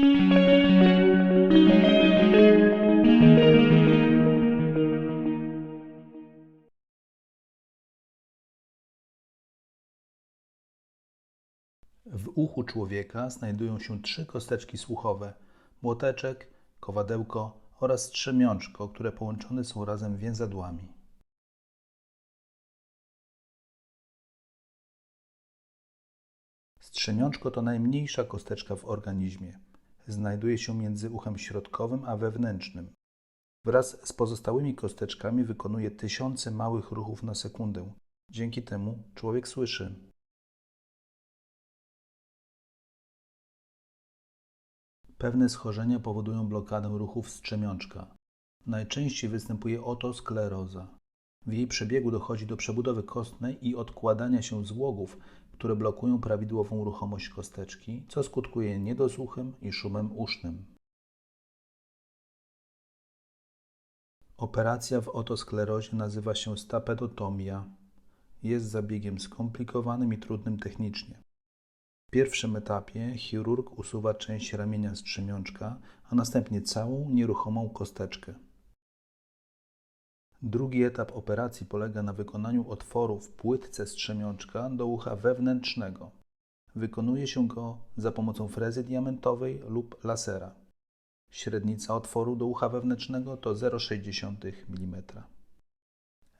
W uchu człowieka znajdują się trzy kosteczki słuchowe: młoteczek, kowadełko oraz strzemiączko, które połączone są razem więzadłami. Strzemiączko to najmniejsza kosteczka w organizmie. Znajduje się między uchem środkowym a wewnętrznym. Wraz z pozostałymi kosteczkami wykonuje tysiące małych ruchów na sekundę. Dzięki temu człowiek słyszy. Pewne schorzenia powodują blokadę ruchów strzemiączka. Najczęściej występuje otoskleroza. W jej przebiegu dochodzi do przebudowy kostnej i odkładania się złogów, które blokują prawidłową ruchomość kosteczki, co skutkuje niedosłuchem i szumem usznym. Operacja w otosklerozie nazywa się stapedotomia. Jest zabiegiem skomplikowanym i trudnym technicznie. W pierwszym etapie chirurg usuwa część ramienia strzemiączka, a następnie całą nieruchomą kosteczkę. Drugi etap operacji polega na wykonaniu otworu w płytce strzemiączka do ucha wewnętrznego. Wykonuje się go za pomocą frezy diamentowej lub lasera. Średnica otworu do ucha wewnętrznego to 0,6 mm.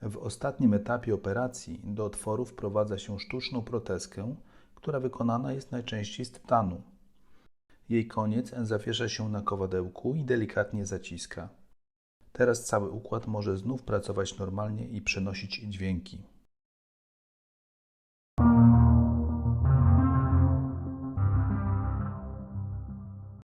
W ostatnim etapie operacji do otworu wprowadza się sztuczną protezkę, która wykonana jest najczęściej z tytanu. Jej koniec zawiesza się na kowadełku i delikatnie zaciska. Teraz cały układ może znów pracować normalnie i przenosić dźwięki.